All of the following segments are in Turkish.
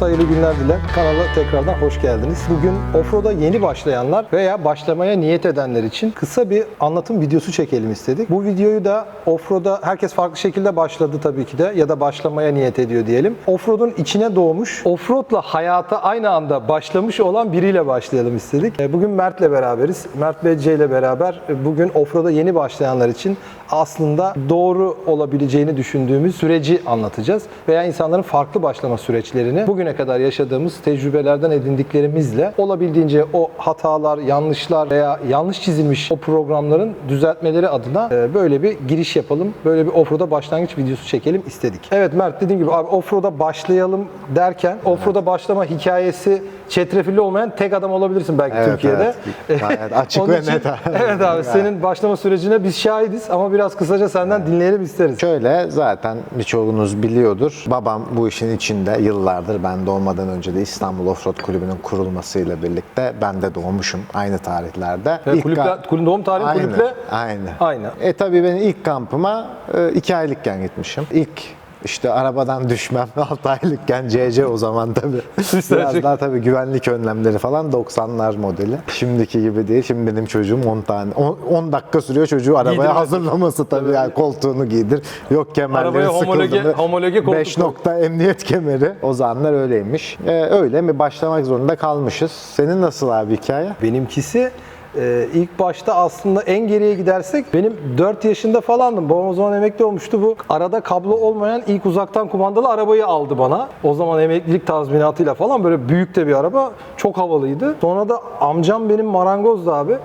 Hayırlı günler dilerim. Kanala tekrardan hoş geldiniz. Bugün offroad'a yeni başlayanlar veya başlamaya niyet edenler için kısa bir anlatım videosu çekelim istedik. Bu videoyu da offroad'a herkes farklı şekilde başladı tabii ki de ya da başlamaya niyet ediyor diyelim. Offroad'un içine doğmuş, offroad'la hayata aynı anda başlamış olan biriyle başlayalım istedik. E, Bugün Mert'le beraberiz. Mert Becce ile beraber e, bugün offroad'a yeni başlayanlar için aslında doğru olabileceğini düşündüğümüz süreci anlatacağız. Veya insanların farklı başlama süreçlerini bugüne kadar yaşadığımız tecrübelerden edindiklerimizle olabildiğince o hatalar, yanlışlar veya yanlış çizilmiş o programların düzeltmeleri adına e, böyle bir giriş yapalım. Böyle bir offroad'a başlangıç videosu çekelim istedik. Evet Mert dediğim gibi abi offroad'a başlayalım derken offroad'a başlama hikayesi çetrefilli olmayan tek adam olabilirsin belki Evet, Türkiye'de. evet. Gayet açık ve net. evet abi senin başlama sürecine biz şahidiz ama biraz kısaca senden dinleyelim isteriz. Şöyle zaten birçoğunuz biliyordur. Babam bu işin içinde yıllardır ben doğmadan önce de İstanbul Offroad Kulübü'nün kurulmasıyla birlikte ben de doğmuşum aynı tarihlerde. İlk kulüple, kulüp doğum tarihi Aynı, kulüple Aynı. Aynı. E tabii ben ilk kampıma e, iki aylıkken gitmişim. İlk işte arabadan düşmem 6 aylıkken CC o zaman tabii. Biraz daha tabii güvenlik önlemleri falan 90'lar modeli. Şimdiki gibi değil. Şimdi benim çocuğum 10 tane 10, 10 dakika sürüyor çocuğu arabaya Giydirmesi. hazırlaması tabii. Yani koltuğunu giydir. Yok kemerleri Arabaya homologe- sıkıldı mı? homologe koltuk 5 nokta emniyet kemeri. O zamanlar öyleymiş. E, öyle mi başlamak zorunda kalmışız. Senin nasıl abi hikaye? Benimkisi e, ilk başta aslında en geriye gidersek benim 4 yaşında falandım. Babam o zaman emekli olmuştu. Bu arada kablo olmayan ilk uzaktan kumandalı arabayı aldı bana. O zaman emeklilik tazminatıyla falan böyle büyük de bir araba. Çok havalıydı. Sonra da amcam benim marangozdu abi.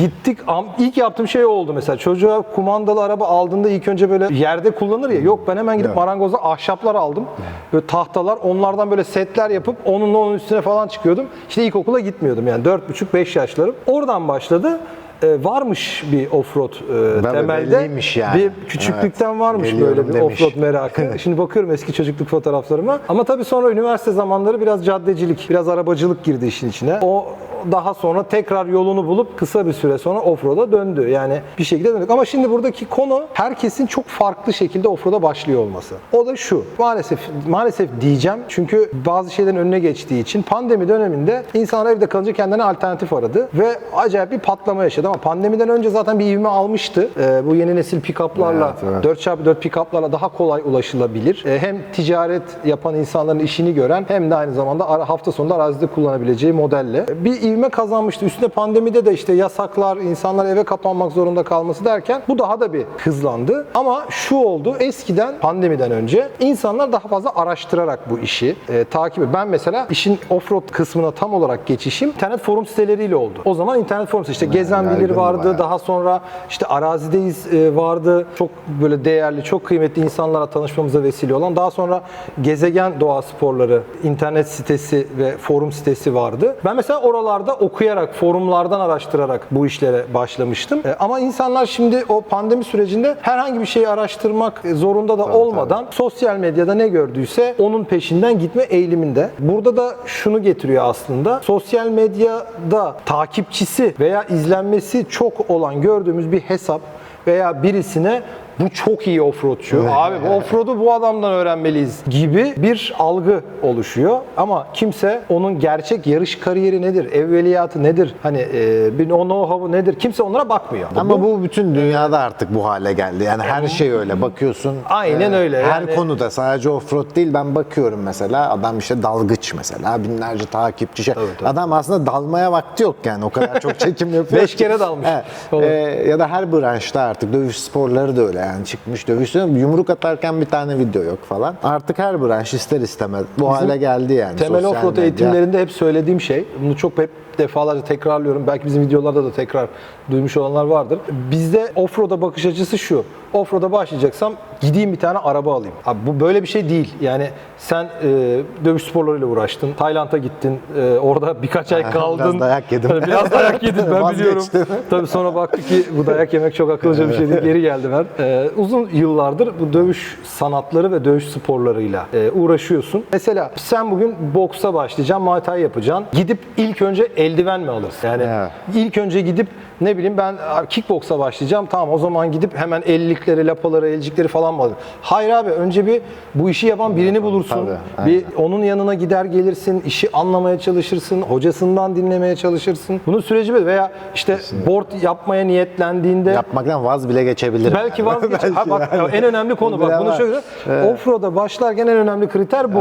Gittik. Am, ilk yaptığım şey oldu mesela. Çocuğa kumandalı araba aldığında ilk önce böyle yerde kullanır ya. Yok ben hemen gidip Yok. marangozda ahşaplar aldım. Böyle tahtalar. Onlardan böyle setler yapıp onunla onun üstüne falan çıkıyordum. İşte ilkokula gitmiyordum yani 4,5-5 yaşlarım. Oradan başladı. Ee, varmış bir offroad e, Tabii temelde. belliymiş yani. Bir küçüklükten Evet, varmış geliyorum böyle bir demiş. offroad merakı. Şimdi bakıyorum eski çocukluk fotoğraflarıma. Ama tabii sonra üniversite zamanları biraz caddecilik, biraz arabacılık girdi işin içine. O daha sonra tekrar yolunu bulup kısa bir süre sonra offroad'a döndü. Yani bir şekilde döndük. Ama şimdi buradaki konu herkesin çok farklı şekilde offroad'a başlıyor olması. O da şu. Maalesef maalesef diyeceğim. Çünkü bazı şeylerin önüne geçtiği için pandemi döneminde insanlar evde kalınca kendine alternatif aradı ve acayip bir patlama yaşadı ama pandemiden önce zaten bir ivme almıştı. Ee, bu yeni nesil pick-up'larla Evet, evet. 4x4 pick-up'larla daha kolay ulaşılabilir. E, Hem ticaret yapan insanların işini gören hem de aynı zamanda hafta sonunda arazide kullanabileceği modelle. Bir ivme kazanmıştı. Üstüne pandemide de işte yasaklar, insanlar eve kapanmak zorunda kalması derken bu daha da bir hızlandı. Ama şu oldu. Eskiden pandemiden önce insanlar daha fazla araştırarak bu işi e, takip. Ben mesela işin offroad kısmına tam olarak geçişim internet forum siteleriyle oldu. O zaman internet forum işte Gezen Bilir vardı, bayağı. daha sonra işte arazideyiz e, vardı. Çok böyle değerli, çok kıymetli insanlarla tanışmamıza vesile olan. Daha sonra Gezegen Doğa Sporları internet sitesi ve forum sitesi vardı. Ben mesela oralarda okuyarak, forumlardan araştırarak bu işlere başlamıştım. E, Ama insanlar şimdi o pandemi sürecinde herhangi bir şeyi araştırmak zorunda da olmadan sosyal medyada ne gördüyse onun peşinden gitme eğiliminde. Burada da şunu getiriyor aslında. Sosyal medyada takipçisi veya izlenmesi çok olan gördüğümüz bir hesap veya birisine bu çok iyi offroadçu. Abi bu offroad'u bu adamdan öğrenmeliyiz gibi bir algı oluşuyor. Ama kimse onun gerçek yarış kariyeri nedir, evveliyatı nedir, hani e, bir o know-how'u nedir kimse onlara bakmıyor. Ama bu bütün dünyada artık bu hale geldi. Yani her şey öyle bakıyorsun. Aynen Ee, öyle. Her Yani- konuda sadece offroad değil ben bakıyorum mesela adam işte dalgıç mesela binlerce takipçi şey. Adam aslında dalmaya vakti yok yani o kadar çok çekim yapıyor. Beş kere dalmış. Evet. Ee, ya da her branşta artık dövüş sporları da öyle yani çıkmış dövüş yumruk atarken bir tane video yok falan. Artık her branş ister istemez bu hale geldi yani. Temel offroad eğitimlerinde hep söylediğim şey, bunu çok hep defalarca tekrarlıyorum. Belki bizim videolarda da tekrar duymuş olanlar vardır. Bizde offroad'a bakış açısı şu. Offroad'a başlayacaksam gideyim bir tane araba alayım. Abi bu böyle bir şey değil. Yani sen e, dövüş sporlarıyla uğraştın. Tayland'a gittin. e, orada birkaç ay Biraz kaldın. dayak yedim. Biraz dayak yedin ben biliyorum. Tabii sonra baktık ki bu dayak yemek çok akıllıca bir şey değil. Geri geldi ben. Ee, uzun yıllardır bu dövüş sanatları ve dövüş sporlarıyla e, uğraşıyorsun. Mesela sen bugün boksa başlayacaksın, Muay Thai yapacaksın. Gidip ilk önce eldiven mi alırsın? Yani Evet. ilk önce gidip ne bileyim ben kickboksa başlayacağım. Tamam o zaman gidip hemen ellikleri, lapaları, elcikleri falan mı alayım? Hayır abi önce bir bu işi yapan birini bulursun. Tabii, bir onun yanına gider gelirsin, işi anlamaya çalışırsın, hocasından dinlemeye çalışırsın. Bunun süreci böyle veya işte board yapmaya niyetlendiğinde Yapmaktan vaz bile geçebilirim. Belki yani. vazgeç. Belki ha bak yani. en önemli konu bak bunu şöyle. Offroad'a başlarken en önemli kriter bu.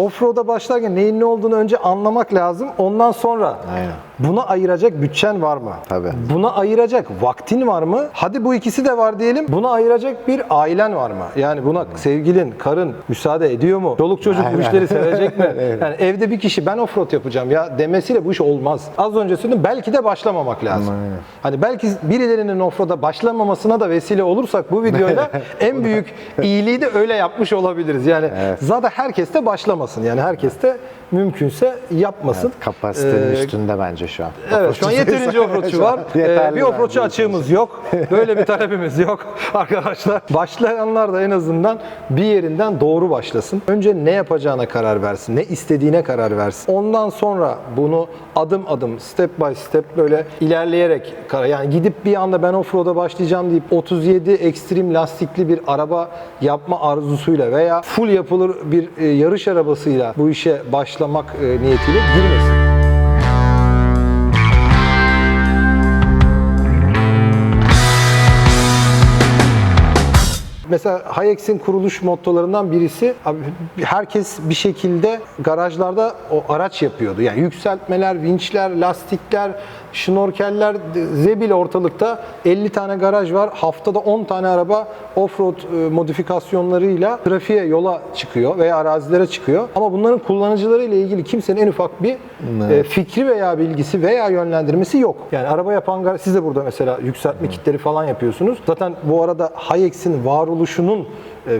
Offroad'a başlarken neyin ne olduğunu önce anlamak lazım. Ondan sonra Aynen. Buna ayıracak bütçen var mı? Tabii. Buna ayıracak vaktin var mı? Hadi bu ikisi de var diyelim. Buna ayıracak bir ailen var mı? Yani buna sevgilin, karın müsaade ediyor mu? Çoluk çocuk bu Aynen. işleri sevecek mi? Yani evde bir kişi ben offroad yapacağım ya demesiyle bu iş olmaz. Az önce söyledim belki de başlamamak lazım. Aynen. Hani belki birilerinin offroad'a başlamamasına da vesile olursak bu videoyla en büyük iyiliği de öyle yapmış olabiliriz. Yani zaten herkes de başlamasın. Yani herkes de mümkünse yapmasın. Kapasitenin Ee, üstünde bence şu an. Evet şu an yeterince offroadçu var. Ee, bir offroadçu açığımız yok. Böyle bir talebimiz yok arkadaşlar. Başlayanlar da en azından bir yerinden doğru başlasın. Önce ne yapacağına karar versin, ne istediğine karar versin. Ondan sonra bunu adım adım, step by step böyle ilerleyerek karar. Yani gidip bir anda ben offroad'a başlayacağım deyip 37 ekstrem lastikli bir araba yapma arzusuyla veya full yapılır bir e, yarış arabasıyla bu işe başlamak e, niyetiyle girmesin. Mesela Hayex'in kuruluş mottolarından birisi herkes bir şekilde garajlarda o araç yapıyordu. Yani yükseltmeler, vinçler, lastikler, şnorkeller, zebil ortalıkta 50 tane garaj var. Haftada 10 tane araba offroad e, modifikasyonlarıyla trafiğe, yola çıkıyor veya arazilere çıkıyor. Ama bunların kullanıcıları ile ilgili kimsenin en ufak bir e, fikri veya bilgisi veya yönlendirmesi yok. Yani araba yapan garaj, siz de burada mesela yükseltme kitleri falan yapıyorsunuz. Zaten bu arada Hayex'in varoluşunun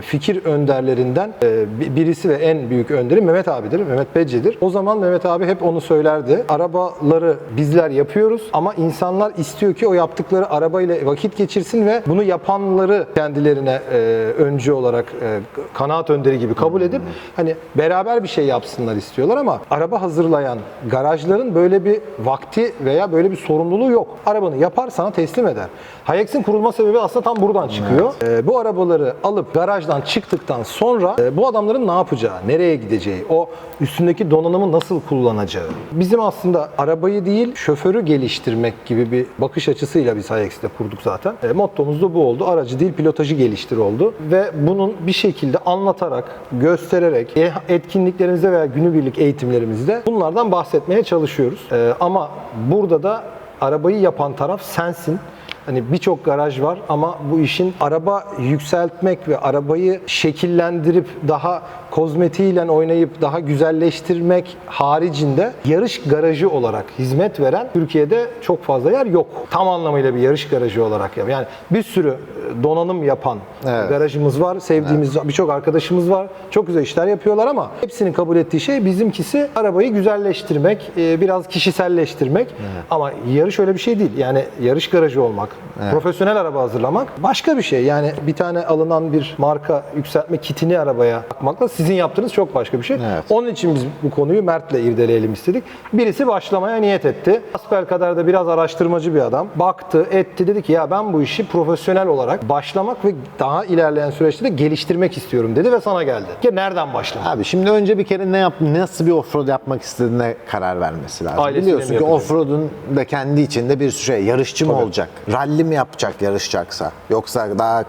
fikir önderlerinden e, bi- birisi ve en büyük önderi Mehmet abidir, Mehmet Becce'dir. O zaman Mehmet abi hep onu söylerdi. Arabaları bizler yapıyoruz ama insanlar istiyor ki o yaptıkları arabayla vakit geçirsin ve bunu yapanları kendilerine e, öncü olarak e, kanaat önderi gibi kabul edip hani beraber bir şey yapsınlar istiyorlar ama araba hazırlayan garajların böyle bir vakti veya böyle bir sorumluluğu yok. Arabanı yapar sana teslim eder. Hayex'in kurulma sebebi aslında tam buradan çıkıyor. Ee, bu arabaları alıp garajdan çıktıktan sonra e, bu adamların ne yapacağı, nereye gideceği, o üstündeki donanımı nasıl kullanacağı. Bizim aslında arabayı değil, şoförü geliştirmek gibi bir bakış açısıyla biz Hayex'te kurduk zaten. E, mottomuz da bu oldu. Aracı değil, pilotajı geliştir oldu. Ve bunun bir şekilde anlatarak, göstererek, e, etkinliklerimizde veya günübirlik eğitimlerimizde bunlardan bahsetmeye çalışıyoruz. E, ama burada da arabayı yapan taraf sensin. Hani birçok garaj var ama bu işin araba yükseltmek ve arabayı şekillendirip daha kozmetiğiyle oynayıp daha güzelleştirmek haricinde yarış garajı olarak hizmet veren Türkiye'de çok fazla yer yok. Tam anlamıyla bir yarış garajı olarak ya. Yani bir sürü e, donanım yapan Evet. garajımız var. Sevdiğimiz birçok arkadaşımız var. Çok güzel işler yapıyorlar ama hepsinin kabul ettiği şey bizimkisi arabayı güzelleştirmek, e, biraz kişiselleştirmek. Ama yarış öyle bir şey değil. Yani yarış garajı olmak, profesyonel araba hazırlamak başka bir şey. Yani bir tane alınan bir marka yükseltme kitini arabaya takmakla sizin yaptığınız çok başka bir şey. Evet. Onun için biz bu konuyu Mert'le irdeleyelim istedik. Birisi başlamaya niyet etti. Asper kadar da biraz araştırmacı bir adam. Baktı, etti. Dedi ki ya ben bu işi profesyonel olarak başlamak ve daha ilerleyen süreçte de geliştirmek istiyorum dedi ve sana geldi. Ki nereden başlamak? Abi şimdi önce bir kere ne yap nasıl bir offroad yapmak istediğine karar vermesi lazım. Ailesiyle Biliyorsun ki offroad'un da kendi içinde bir şey. Yarışçı mı olacak? Ralli mi yapacak yarışacaksa? Yoksa daha e,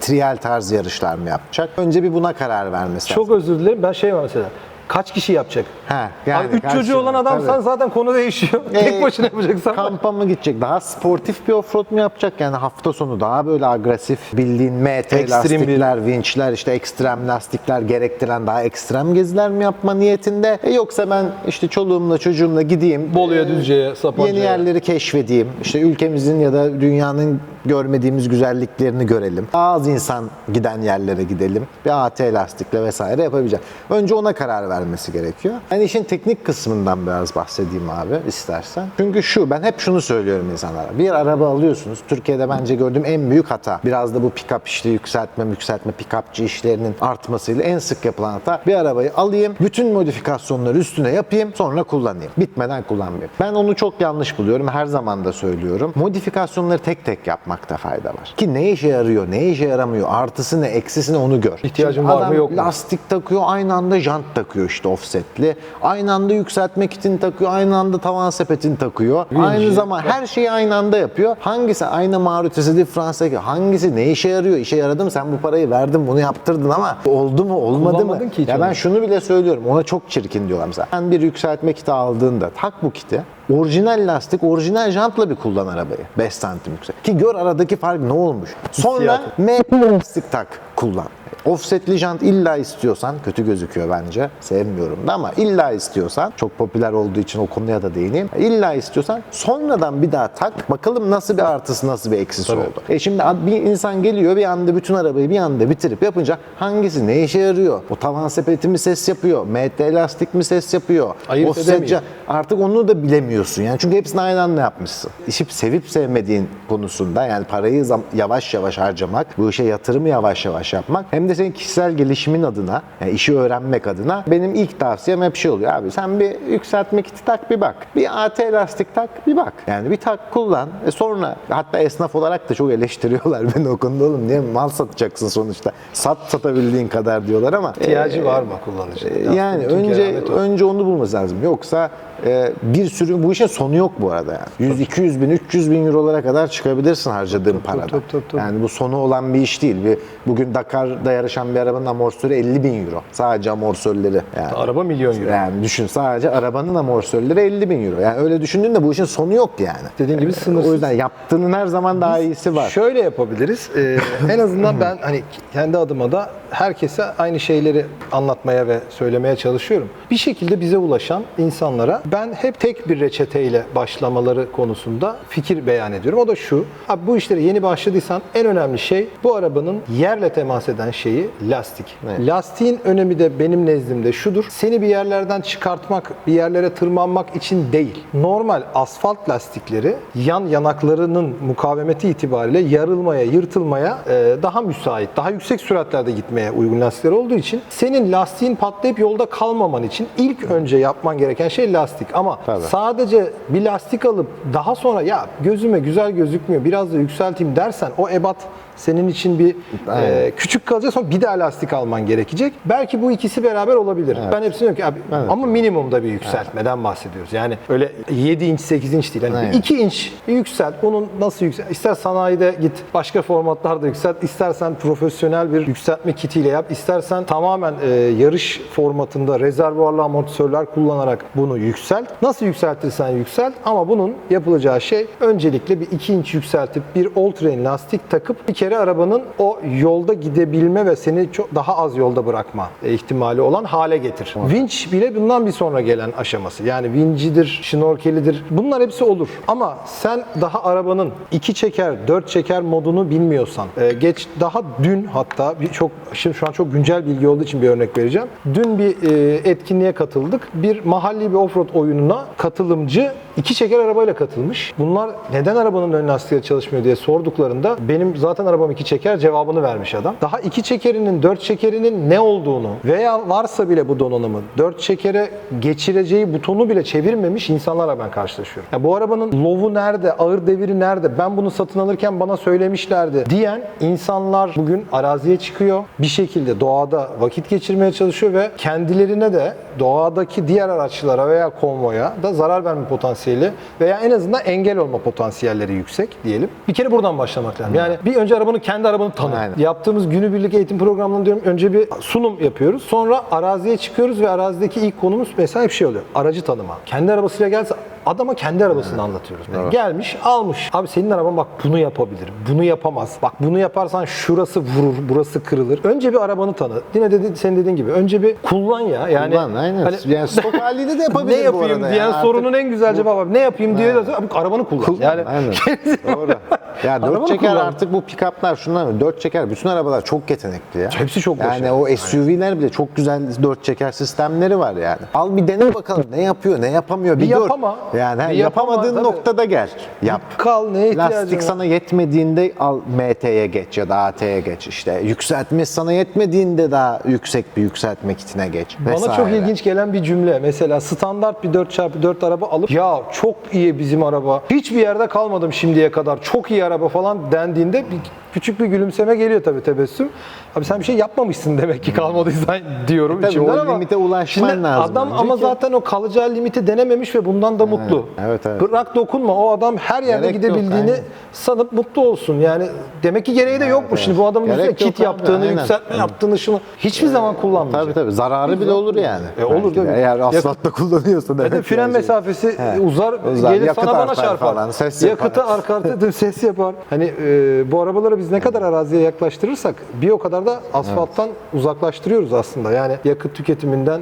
trial tarz yarışlar mı yapacak? Önce bir buna karar vermesi lazım. Çok özür dilerim. Ben şey var mesela. Kaç kişi yapacak? Ha, yani Abi üç çocuğu olan adamsan Tabii. zaten konu değişiyor. Ee, Tek başına yapacaksan. Kampa mı gidecek? Daha sportif bir offroad mu yapacak? Yani hafta sonu daha böyle agresif bildiğin MT Ekstrem lastikler, vinçler, işte ekstrem lastikler gerektiren daha ekstrem geziler mi yapma niyetinde? E yoksa ben işte çoluğumla çocuğumla gideyim. Bolu'ya, e, Düzce'ye, Sapanca'ya. Yeni yerleri keşfedeyim. İşte ülkemizin ya da dünyanın görmediğimiz güzelliklerini görelim. Az insan giden yerlere gidelim. Bir AT lastikle vesaire yapabileceğim. Önce ona karar vermesi gerekiyor. Ben işin teknik kısmından biraz bahsedeyim abi istersen. Çünkü şu ben hep şunu söylüyorum insanlara. Bir araba alıyorsunuz. Türkiye'de bence gördüğüm en büyük hata. Biraz da bu pick-up işte yükseltme, yükseltme, pick-upçı işlerinin artmasıyla en sık yapılan hata. Bir arabayı alayım, bütün modifikasyonları üstüne yapayım, sonra kullanayım. Bitmeden kullanmayayım. Ben onu çok yanlış buluyorum. Her zaman da söylüyorum. Modifikasyonları tek tek yapmakta fayda var. Ki ne işe yarıyor, ne işe yaramıyor, artısı ne, eksisi ne onu gör. İhtiyacın var mı, yok mu? Lastik takıyor, aynı anda jant takıyor işte offsetli. Aynı anda yükseltme kitini takıyor, aynı anda tavan sepetini takıyor. aynı zaman her şeyi aynı anda yapıyor. Hangisi aynı Maruti'si difference'deki hangisi ne işe yarıyor? İşe yaradı mı? Sen bu parayı verdin, bunu yaptırdın ama oldu mu, olmadı mı? Ki ya ben şunu bile söylüyorum. Ona çok çirkin diyorlar mesela. Sen bir yükseltme kiti aldığında tak bu kiti. Orijinal lastik, orijinal jantla bir kullan arabayı. 5 santim yüksek. Ki gör aradaki fark ne olmuş. Sonra Hissiyatı. M lastik tak kullan. Offsetli jant illa istiyorsan, kötü gözüküyor bence, sevmiyorum da ama illa istiyorsan, çok popüler olduğu için o konuya da değineyim. İlla istiyorsan sonradan bir daha tak, bakalım nasıl bir artısı, nasıl bir eksisi oldu. E şimdi bir insan geliyor bir anda bütün arabayı bir anda bitirip yapınca hangisi ne işe yarıyor? O tavan sepeti mi ses yapıyor? MT lastik mi ses yapıyor? Ayırt Offset edemiyor. jant- Artık onu da bilemiyorsun yani. Çünkü hepsini aynı anda yapmışsın. İşi sevip sevmediğin konusunda yani parayı yavaş yavaş harcamak, bu işe yatırımı yavaş yavaş yapmak hem de senin kişisel gelişimin adına, yani işi öğrenmek adına benim ilk tavsiyem hep şey oluyor abi sen bir yükseltme kiti tak bir bak. Bir AT lastik tak bir bak. Yani bir tak kullan. E sonra hatta esnaf olarak da çok eleştiriyorlar beni o konuda oğlum niye mal satacaksın sonuçta. Sat satabildiğin kadar diyorlar ama İhtiyacı var mı kullanıcı? e, Yani önce önce onu bulması lazım. Yoksa e, bir sürü bu işin sonu yok bu arada yani. 100 200 bin 300 bin eurolara kadar çıkabilirsin harcadığın parada. tabii, tabii, tabii. Yani bu sonu olan bir iş değil. Bir, bugün Dakar'da yarışan bir arabanın amortisörü 50 bin euro. Sadece amortisörleri. Yani. Araba milyon euro. Yani düşün sadece arabanın amortisörleri 50 bin euro. Yani öyle düşündüğünde bu işin sonu yok yani. Dediğin gibi sınırsız. O yüzden yaptığının her zaman daha iyisi var. Şöyle yapabiliriz. Ee, en azından ben hani kendi adıma da herkese aynı şeyleri anlatmaya ve söylemeye çalışıyorum. Bir şekilde bize ulaşan insanlara ben hep tek bir reçeteyle başlamaları konusunda fikir beyan ediyorum. O da şu. Abi bu işlere yeni başladıysan en önemli şey bu arabanın yerle temas eden şeyi lastik. Evet. Lastiğin önemi de benim nezdimde şudur. Seni bir yerlerden çıkartmak, bir yerlere tırmanmak için değil. Normal asfalt lastikleri yan yanaklarının mukavemeti itibariyle yarılmaya, yırtılmaya e, daha müsait, daha yüksek süratlerde gitmeye uygun lastikler olduğu için senin lastiğin patlayıp yolda kalmaman için ilk önce yapman gereken şey lastik. Ama Tabii. sadece bir lastik alıp daha sonra ya gözüme güzel gözükmüyor biraz da yükselteyim dersen o ebat senin için bir e, küçük kalacak sonra bir daha lastik alman gerekecek. Belki bu ikisi beraber olabilir. Ben hepsini diyorum ki abi, ama minimumda bir yükseltmeden bahsediyoruz. Yani öyle 7 inç 8 inç değil. Yani Aynen. 2 inç yükselt. Bunun nasıl yükselt? İster sanayide git başka formatlarda yükselt. İstersen profesyonel bir yükseltme kitiyle yap. İstersen tamamen e, yarış formatında rezervuarlı amortisörler kullanarak bunu yükselt. Nasıl yükseltirsen yükselt ama bunun yapılacağı şey öncelikle bir 2 inç yükseltip bir all terrain lastik takıp bir kere arabanın o yolda gidebilme ve seni çok daha az yolda bırakma e, ihtimali olan hale getir. Vinç bile bundan bir sonra gelen aşaması. Yani vincidir, şnorkelidir. Bunlar hepsi olur. Ama sen daha arabanın iki çeker, dört çeker modunu bilmiyorsan, e, geç daha dün hatta bir çok şimdi şu an çok güncel bilgi olduğu için bir örnek vereceğim. Dün bir e, etkinliğe katıldık. Bir mahalli bir offroad oyununa katılımcı iki çeker arabayla katılmış. Bunlar neden arabanın ön lastikleri çalışmıyor diye sorduklarında benim zaten arabam iki çeker cevabını vermiş adam. Daha iki çekerinin, dört çekerinin ne olduğunu veya varsa bile bu donanımı dört çekere geçireceği butonu bile çevirmemiş insanlarla ben karşılaşıyorum. Ya bu arabanın lovu nerede, ağır deviri nerede, ben bunu satın alırken bana söylemişlerdi diyen insanlar bugün araziye çıkıyor. Bir şekilde doğada vakit geçirmeye çalışıyor ve kendilerine de doğadaki diğer araçlara veya konvoya da zarar verme potansiyeli veya en azından engel olma potansiyelleri yüksek diyelim. Bir kere buradan başlamak lazım. Yani bir önce arabanın kendi arabanı tanı. Aynen. Yaptığımız günübirlik eğitim programlarında diyorum önce bir sunum yapıyoruz. Sonra araziye çıkıyoruz ve arazideki ilk konumuz mesela hep şey oluyor. Aracı tanıma. Kendi arabasıyla gelse Adama kendi arabasını anlatıyoruz. Yani gelmiş, almış. Abi senin araban bak bunu yapabilir, bunu yapamaz. Bak bunu yaparsan şurası vurur, burası kırılır. Önce bir arabanı tanı. Yine dedi, senin dediğin gibi. Önce bir kullan ya. Yani Kullan, aynen. hani- Yani stok haliyle de yapabilir ne bu yapayım arada diyen ya. sorunun en güzel cevabı. abi. Ne yapayım diye de abi arabanı kullan. Yani Aynen. Doğru. Ya dört Arabanı çeker kullan. artık bu pick-up'lar şunlar? Dört çeker bütün arabalar çok yetenekli ya. Hepsi çok Yani başarılı. o SUV'ler bile çok güzel dört çeker sistemleri var yani. Al bir dene bakalım ne yapıyor ne yapamıyor bir, Bir gör. yapama. Yani yapama, yapamadığın tabii. noktada gel. Yap. kal neye ihtiyacın Lastik var? sana yetmediğinde al MT'ye geç ya da AT'ye geç işte. Yükseltme sana yetmediğinde daha yüksek bir yükseltme kitine geç. Bana çok ilginç gelen bir cümle. Mesela standart bir 4x4 araba alıp ya çok iyi bizim araba. Hiçbir yerde kalmadım şimdiye kadar. Çok iyi araba falan dendiğinde bir, küçük bir gülümseme geliyor tabii tebessüm. Abi sen bir şey yapmamışsın demek ki kalmadıysan diyorum E içimden ama. limite ulaşman Şimdi lazım Adam önce ama ki- zaten o kalacağı limiti denememiş ve bundan da mutlu. evet, evet. Bırak dokunma. O adam her yerde Gerek yok, gidebildiğini aynen. sanıp mutlu olsun. Yani demek ki gereği de yokmuş. evet. Şimdi bu adamın Gerek üstüne kit yok yaptığını, aynen. yükseltme yaptığını şunu hiçbir zaman kullanmayacak. Tabii tabii zararı bile olur yani. E, olur tabii. Eğer asfaltta kullanıyorsa Ve de demek fren yani. mesafesi uzar, uzar, gelir sana bana çarpar. falan, ses Yakıtı yapar. arka arkaya ses yapar. Hani e, bu arabaları biz ne kadar araziye yaklaştırırsak bir o kadar da asfalttan uzaklaştırıyoruz aslında. Yani yakıt tüketiminden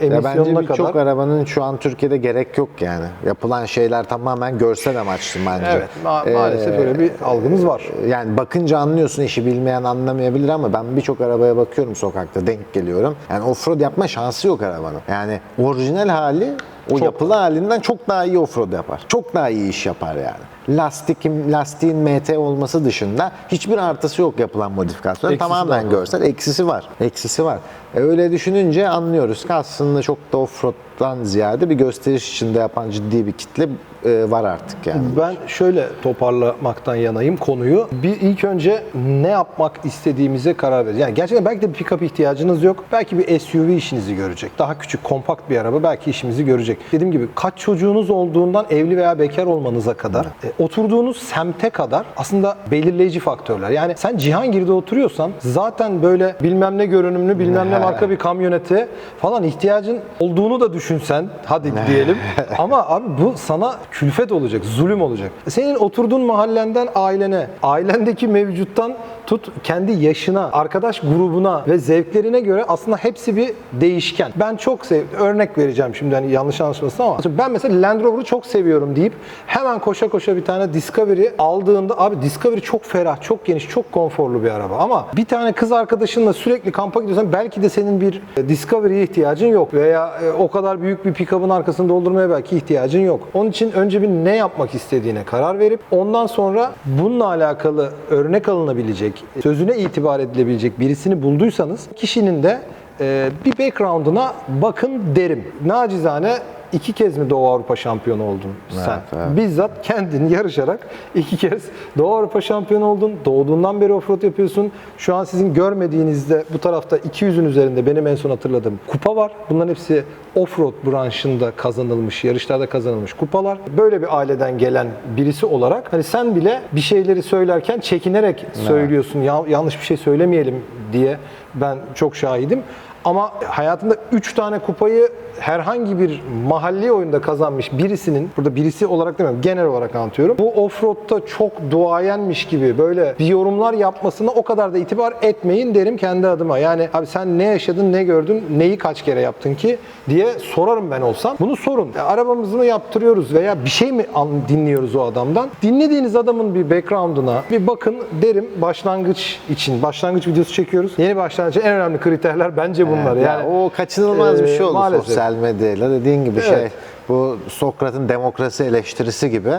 e, Ya bence emisyonuna birçok kadar. arabanın şu an Türkiye'de gerek yok yani. Yapılan şeyler tamamen görsel amaçlı bence. Evet ma- Ee, maalesef öyle bir algımız var. Yani bakınca anlıyorsun işi bilmeyen anlamayabilir ama ben birçok arabaya bakıyorum sokakta denk geliyorum. Yani offroad yapma şansı yok arabanın. Yani orijinal hali o yapılı halinden çok daha iyi offroad yapar. Çok daha iyi iş yapar yani. Lastikin, lastiğin MT olması dışında hiçbir artısı yok yapılan modifikasyonun. Eksisi Tamamen görsel. Eksisi var. Eksisi var. E öyle düşününce anlıyoruz ki aslında çok da offroad'dan ziyade bir gösteriş içinde yapan ciddi bir kitle e, var artık yani. Ben şöyle toparlamaktan yanayım konuyu. Bir ilk önce ne yapmak istediğimize karar vereceğiz. Yani gerçekten belki de bir pick-up ihtiyacınız yok. Belki bir SUV işinizi görecek. Daha küçük, kompakt bir araba belki işimizi görecek. Dediğim gibi kaç çocuğunuz olduğundan evli veya bekar olmanıza kadar, e, oturduğunuz semte kadar aslında belirleyici faktörler. Yani sen Cihangir'de oturuyorsan zaten böyle bilmem ne görünümlü, bilmem ne marka bir kamyonete falan ihtiyacın olduğunu da düşünsen, hadi diyelim. Ama abi bu sana külfet olacak, zulüm olacak. Senin oturduğun mahallenden ailene, ailendeki mevcuttan tut kendi yaşına, arkadaş grubuna ve zevklerine göre aslında hepsi bir değişken. Ben çok sev örnek vereceğim şimdi hani yanlış anlaşılmasın ama ben mesela Land Rover'ı çok seviyorum deyip hemen koşa koşa bir tane Discovery aldığında abi Discovery çok ferah, çok geniş, çok konforlu bir araba ama bir tane kız arkadaşınla sürekli kampa gidiyorsan belki de senin bir Discovery'ye ihtiyacın yok veya e, o kadar büyük bir pick-up'ın arkasını doldurmaya belki ihtiyacın yok. Onun için önce bir ne yapmak istediğine karar verip ondan sonra bununla alakalı örnek alınabilecek, sözüne itibar edilebilecek birisini bulduysanız kişinin de e, bir background'una bakın derim. Nacizane iki kez mi Doğu Avrupa şampiyonu oldun sen? evet. Bizzat kendin yarışarak iki kez Doğu Avrupa şampiyonu oldun. Doğduğundan beri offroad yapıyorsun. Şu an sizin görmediğinizde bu tarafta 200'ün üzerinde benim en son hatırladığım kupa var. Bunların hepsi offroad branşında kazanılmış, yarışlarda kazanılmış kupalar. Böyle bir aileden gelen birisi olarak hani sen bile bir şeyleri söylerken çekinerek söylüyorsun. Ya, yanlış bir şey söylemeyelim diye ben çok şahidim. Ama hayatında 3 tane kupayı herhangi bir mahalli oyunda kazanmış birisinin, burada birisi olarak demiyorum, genel olarak anlatıyorum. Bu offroad'da çok duayenmiş gibi böyle bir yorumlar yapmasına o kadar da itibar etmeyin derim kendi adıma. Yani abi sen ne yaşadın, ne gördün, neyi kaç kere yaptın ki diye sorarım ben olsam. Bunu sorun. Ya arabamızı mı yaptırıyoruz veya bir şey mi dinliyoruz o adamdan? Dinlediğiniz adamın bir background'una bir bakın derim başlangıç için. Başlangıç videosu çekiyoruz. Yeni başlangıç en önemli kriterler bence bunlar. Ya yani o kaçınılmaz bir e, şey oldu maalesef. Medyayla dediğin gibi şey Evet. bu Sokrat'ın demokrasi eleştirisi gibi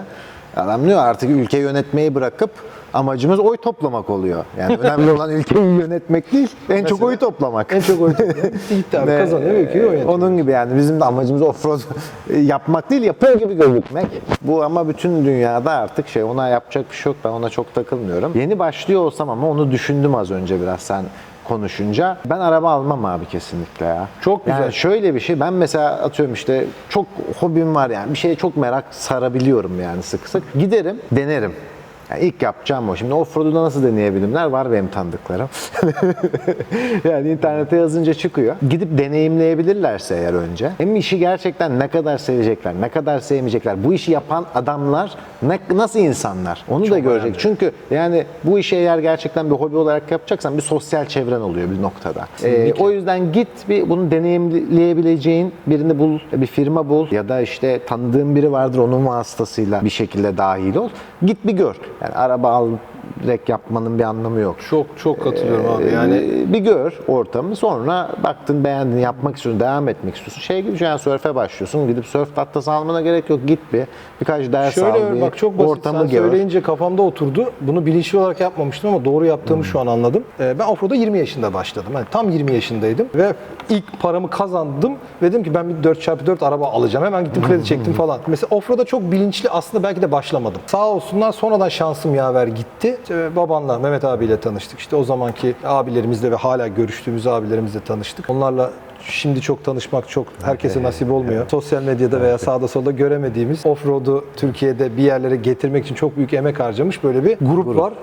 adam diyor artık ülke yönetmeyi bırakıp amacımız oy toplamak oluyor. Yani önemli olan ülkeyi yönetmek değil, en çok oyu toplamak. En çok oy abi Ve, kazanıyor ülkeyi o yönetiyor. Onun gibi yani bizim de amacımız offroad yapmak değil, yapıyor gibi gözükmek. Bu ama bütün dünyada artık şey ona yapacak bir şey yok. Ben ona çok takılmıyorum. Yeni başlıyor olsam ama onu düşündüm az önce biraz sen konuşunca. Ben araba almam abi kesinlikle ya. Çok güzel. Yani şöyle bir şey ben mesela atıyorum işte çok hobim var yani bir şeye çok merak sarabiliyorum yani sık sık. Giderim, denerim. Yani ilk yapacağım o. Şimdi offroad'u nasıl deneyebilirler? Var benim tanıdıklarım. yani internete yazınca çıkıyor. Gidip deneyimleyebilirlerse eğer önce. Hem işi gerçekten ne kadar sevecekler, ne kadar sevmeyecekler. Bu işi yapan adamlar ne, nasıl insanlar? Onu da görecek. Çünkü yani bu işi eğer gerçekten bir hobi olarak yapacaksan bir sosyal çevren oluyor bir noktada. Ee, o yüzden git bir bunu deneyimleyebileceğin birini bul, bir firma bul ya da işte tanıdığın biri vardır onun vasıtasıyla bir şekilde dahil ol. Git bir gör. Yani araba al direkt yapmanın bir anlamı yok. Çok çok katılıyorum abi. Yani Ee, bir gör ortamı sonra baktın beğendin yapmak istiyorsun devam etmek istiyorsun. Şey gibi yani sörfe başlıyorsun gidip sörf tahtası almana gerek yok git bir birkaç ders al Şöyle bir bak çok basit ortamı sen gör. söyleyince kafamda oturdu. Bunu bilinçli olarak yapmamıştım ama doğru yaptığımı şu an anladım. Ee, ben offroad'a 20 yaşında başladım. Yani tam 20 yaşındaydım ve ilk paramı kazandım ve dedim ki ben bir 4x4 araba alacağım. Hemen gittim kredi çektim falan. Mesela offroad'a çok bilinçli aslında belki de başlamadım. Sağ olsunlar sonradan şansım yaver gitti. İşte babanla Mehmet abiyle tanıştık. İşte o zamanki abilerimizle ve hala görüştüğümüz abilerimizle tanıştık. Onlarla Şimdi çok tanışmak çok herkese nasip olmuyor. Sosyal medyada veya sağda solda göremediğimiz offroad'u Türkiye'de bir yerlere getirmek için çok büyük emek harcamış böyle bir grup, var.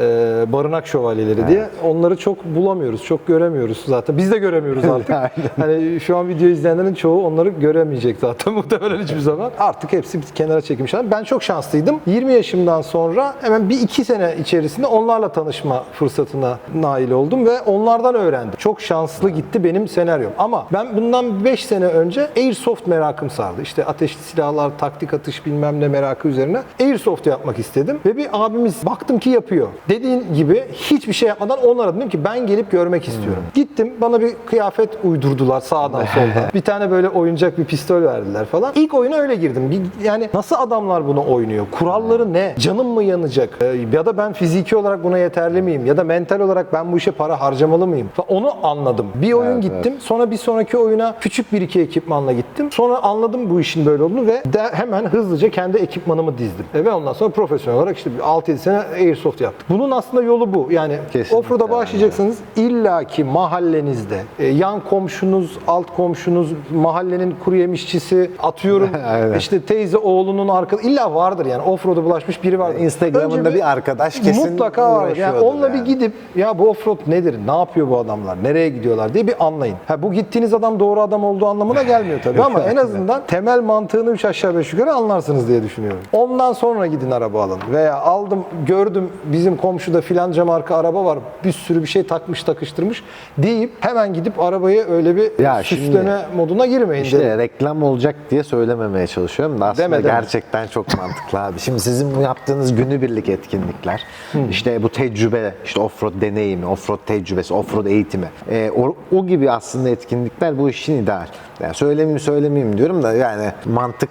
Ee, barınak şövalyeleri diye. Onları çok bulamıyoruz, çok göremiyoruz zaten. Biz de göremiyoruz artık. Aynen. hani şu an video izleyenlerin çoğu onları göremeyecek zaten muhtemelen hiçbir zaman. Artık hepsi bir kenara çekilmişler. Ben çok şanslıydım. 20 yaşımdan sonra hemen bir iki sene içerisinde onlarla tanışma fırsatına nail oldum ve onlardan öğrendim. Çok şanslı gitti benim senaryom. Ama ben bundan 5 sene önce Airsoft merakım sardı. İşte ateşli silahlar, taktik atış bilmem ne merakı üzerine Airsoft yapmak istedim. Ve bir abimiz baktım ki yapıyor. Dediğin gibi hiçbir şey yapmadan onlara dedim ki ben gelip görmek istiyorum. Gittim bana bir kıyafet uydurdular sağdan soldan. bir tane böyle oyuncak bir pistol verdiler falan. İlk oyuna öyle girdim. Yani nasıl adamlar bunu oynuyor? Kuralları ne? Canım mı yanacak? Ee, ya da ben fiziki olarak buna yeterli miyim? Ya da mental olarak ben bu işe para harcamalı mıyım? Onu anladım. Bir oyun Evet, gittim. Sonra bir sonraki oyuna küçük bir iki ekipmanla gittim. Sonra anladım bu işin böyle olduğunu ve de hemen hızlıca kendi ekipmanımı dizdim. E, Ve ondan sonra profesyonel olarak işte 6-7 sene Airsoft yaptık. Bunun aslında yolu bu. Yani offroad'a öyle. başlayacaksınız. illaki mahallenizde e, yan komşunuz, alt komşunuz, mahallenin kuru yemişçisi atıyorum işte teyze oğlunun arkada illa vardır yani offroad'a bulaşmış biri vardır. Instagram'ında Önce bir arkadaş kesin mutlaka vardır. Yani onunla bir yani. gidip ya bu offroad nedir? Ne yapıyor bu adamlar? Nereye gidiyorlar diye bir anlayın. Ha bu gittiğiniz adam doğru adam olduğu anlamına gelmiyor tabii ama en azından temel mantığını 3 aşağı 5 yukarı anlarsınız diye düşünüyorum. Ondan sonra gidin araba alın veya aldım gördüm bizim komşuda filanca marka araba var. Bir sürü bir şey takmış takıştırmış deyip hemen gidip arabayı öyle bir Ya şimdi- süsleme moduna girmeyin İşte derim. reklam olacak diye söylememeye çalışıyorum da aslında Deme, deme. gerçekten çok mantıklı abi. Şimdi sizin bu yaptığınız günübirlik etkinlikler, işte bu tecrübe, işte offroad deneyimi, offroad tecrübesi, offroad eğitimi, e, o, o gibi aslında etkinlikler bu işin ideal. Yani söylemeyeyim söylemeyeyim diyorum da yani mantık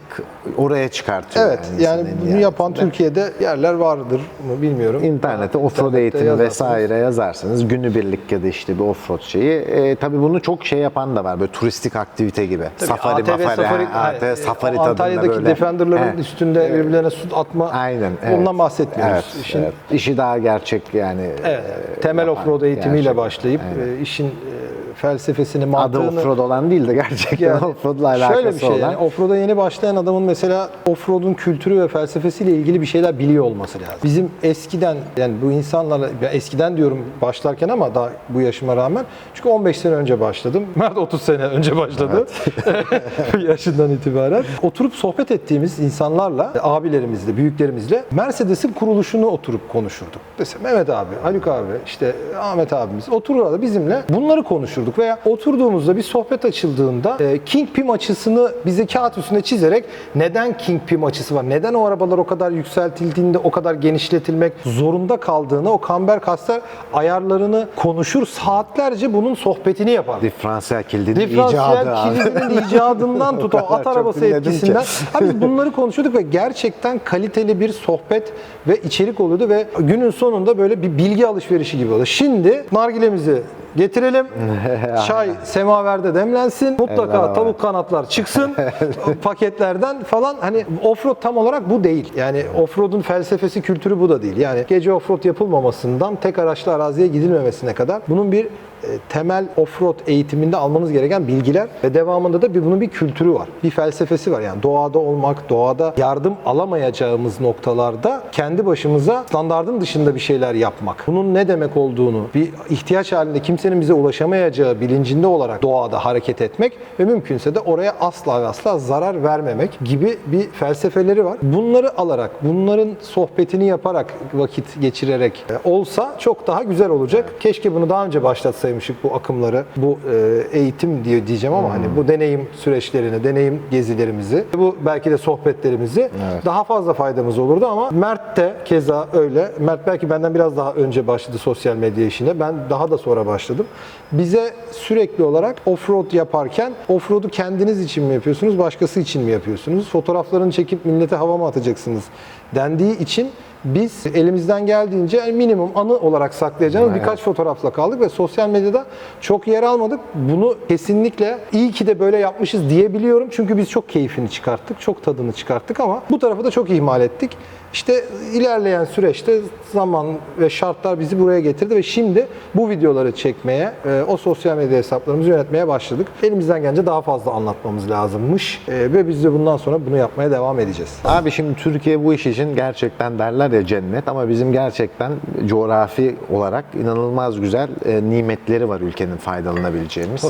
oraya çıkartıyor. Evet yani, insanın bunu yani. yapan Türkiye'de yerler vardır mı bilmiyorum. İnternette offroad eğitimi yazarsınız. vesaire yazarsanız günübirlik ya da işte bir offroad şeyi. E, tabii bunu çok şey yapan da var böyle turistik aktivite gibi. Tabii safari, ATV mafari, safari, ha, ATV hani, safari tadında Antalya'daki böyle. Defender'ların He. üstünde birbirlerine su atma Aynen. Evet. ondan bahsetmiyoruz. Evet, İşin evet. İşi daha gerçek yani. evet, e, temel offroad eğitimiyle gerçek. başlayıp Aynen. e, işin felsefesini, Adı mantığını offroad olan değil de gerçekten Yani offroad'la alakası şöyle bir şey olan. yani offroad'a yeni başlayan adamın mesela offroad'un kültürü ve felsefesiyle ilgili bir şeyler biliyor olması lazım. Bizim eskiden yani bu insanlarla ya eskiden diyorum başlarken ama daha bu yaşıma rağmen çünkü 15 sene önce başladım. Mert 30 sene önce başladı. yaşından itibaren. Oturup sohbet ettiğimiz insanlarla, abilerimizle, büyüklerimizle Mercedes'in kuruluşunu oturup konuşurduk. Mesela Mehmet abi, Haluk abi, işte Ahmet abimiz otururlar bizimle bunları konuşurduk veya oturduğumuzda bir sohbet açıldığında e, King Pim açısını bize kağıt üstünde çizerek neden King Pim açısı var? Neden o arabalar o kadar yükseltildiğinde o kadar genişletilmek zorunda kaldığını, o kamber kastar ayarlarını konuşur saatlerce bunun sohbetini yapar. Diferansiyel kilidinin icadı Diferansiyel abi. kilidinin icadından tut o at arabası etkisinden. Abi biz bunları konuşuyorduk ve gerçekten kaliteli bir sohbet ve içerik oluyordu ve günün sonunda böyle bir bilgi alışverişi gibi oldu. Şimdi nargilemizi getirelim. Çay semaverde demlensin. Mutlaka Eyvallah. tavuk kanatlar çıksın paketlerden falan. Hani offroad tam olarak bu değil. Yani offroad'un felsefesi, kültürü bu da değil. Yani gece offroad yapılmamasından tek araçlı araziye gidilmemesine kadar bunun bir temel offroad eğitiminde almanız gereken bilgiler ve devamında da bir bunun bir kültürü var. Bir felsefesi var. Yani doğada olmak, doğada yardım alamayacağımız noktalarda kendi başımıza standardın dışında bir şeyler yapmak. Bunun ne demek olduğunu, bir ihtiyaç halinde kimsenin bize ulaşamayacağı bilincinde olarak doğada hareket etmek ve mümkünse de oraya asla ve asla zarar vermemek gibi bir felsefeleri var. Bunları alarak, bunların sohbetini yaparak, vakit geçirerek e, olsa çok daha güzel olacak. Keşke bunu daha önce başlatsaymışık bu akımları, bu e, eğitim diye diyeceğim ama hani bu deneyim süreçlerini, deneyim gezilerimizi, bu belki de sohbetlerimizi daha fazla faydamız olurdu ama Mert de keza öyle. Mert belki benden biraz daha önce başladı sosyal medya işine. Ben daha da sonra başladım. Bize sürekli olarak offroad yaparken offroad'u kendiniz için mi yapıyorsunuz, başkası için mi yapıyorsunuz? Fotoğraflarını çekip millete hava mı atacaksınız dendiği için biz elimizden geldiğince minimum anı olarak saklayacağımız birkaç fotoğrafla kaldık ve sosyal medyada çok yer almadık. Bunu kesinlikle iyi ki de böyle yapmışız diyebiliyorum. Çünkü biz çok keyfini çıkarttık, çok tadını çıkarttık ama bu tarafı da çok ihmal ettik. İşte ilerleyen süreçte zaman ve şartlar bizi buraya getirdi ve şimdi bu videoları çekmeye, e, o sosyal medya hesaplarımızı yönetmeye başladık. Elimizden gelince daha fazla anlatmamız lazımmış E, ve biz de bundan sonra bunu yapmaya devam edeceğiz. Abi şimdi Türkiye bu iş için gerçekten derler ya cennet ama bizim gerçekten coğrafi olarak inanılmaz güzel e, nimetleri var ülkenin faydalanabileceğimiz.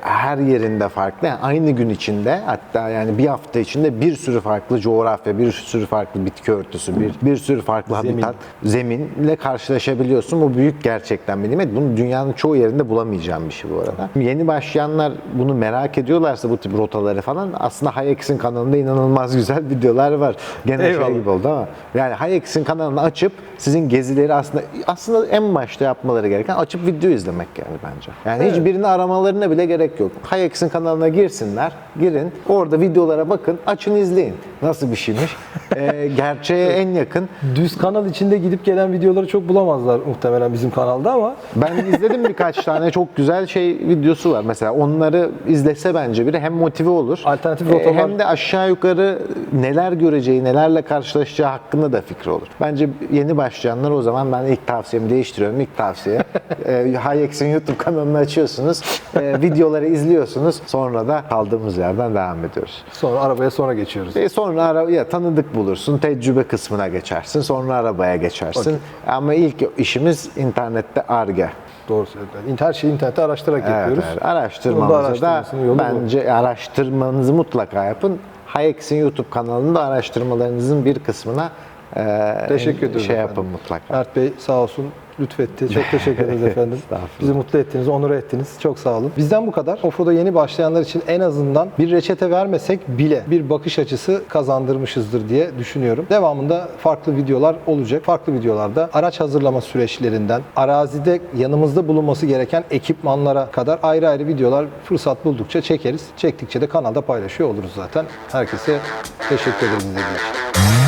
Her yerinde farklı. Yani aynı gün içinde hatta yani bir hafta içinde bir sürü farklı coğrafya, bir sürü farklı bitki örtüsü, bir, bir sürü farklı Zemin. habitat, zeminle karşılaşabiliyorsun. Bu büyük gerçekten bir nimet. Bunu dünyanın çoğu yerinde bulamayacağım bir şey bu arada. Yeni başlayanlar bunu merak ediyorlarsa bu tip rotaları falan aslında Hayex'in kanalında inanılmaz güzel videolar var. Gene Eyvallah. şey gibi oldu ama yani Hayex'in kanalını açıp sizin gezileri aslında aslında en başta yapmaları gereken açıp video izlemek yani bence. Yani Evet. hiçbirini aramalarına bile gerek yok. Hayex'in kanalına girsinler, girin, orada videolara bakın, açın izleyin. Nasıl bir şeymiş? Ee, gerçeğe en yakın. Düz kanal içinde gidip gelen videoları çok bulamazlar muhtemelen bizim kanalda ama Ben izledim birkaç tane çok güzel şey videosu var. Mesela onları izlese bence biri hem motive olur. Alternatif e, rotalar- Hem de aşağı yukarı neler göreceği, nelerle karşılaşacağı hakkında da fikri olur. Bence yeni başlayanlar o zaman ben ilk tavsiyemi değiştiriyorum. İlk tavsiye e, Hayex'in YouTube kanalını açıyorsunuz. e, videoları izliyorsunuz. Sonra da kaldığımız yerden devam ediyoruz. sonra arabaya sonra geçiyoruz. E sonra ara, ya tanıdık bulursun, tecrübe kısmına geçersin, sonra arabaya geçersin. Ama ilk işimiz internette arge. Doğru söylüyorsun. Her şeyi internette araştırarak Evet, yapıyoruz. evet. Da Araştırmanızı da yolu bu. bence araştırmanızı mutlaka yapın. Hayex'in YouTube kanalında araştırmalarınızın bir kısmına e, Teşekkür ediyoruz şey efendim. yapın mutlaka. Mert Bey sağ olsun lütfetti. Çok teşekkür ederiz efendim. Bizi mutlu ettiniz, onur ettiniz. Çok sağ olun. Bizden bu kadar. Offroad'a yeni başlayanlar için en azından bir reçete vermesek bile bir bakış açısı kazandırmışızdır diye düşünüyorum. Devamında farklı videolar olacak. Farklı videolarda araç hazırlama süreçlerinden, arazide yanımızda bulunması gereken ekipmanlara kadar ayrı ayrı videolar fırsat buldukça çekeriz. Çektikçe de kanalda paylaşıyor oluruz zaten. Herkese teşekkür ederiz.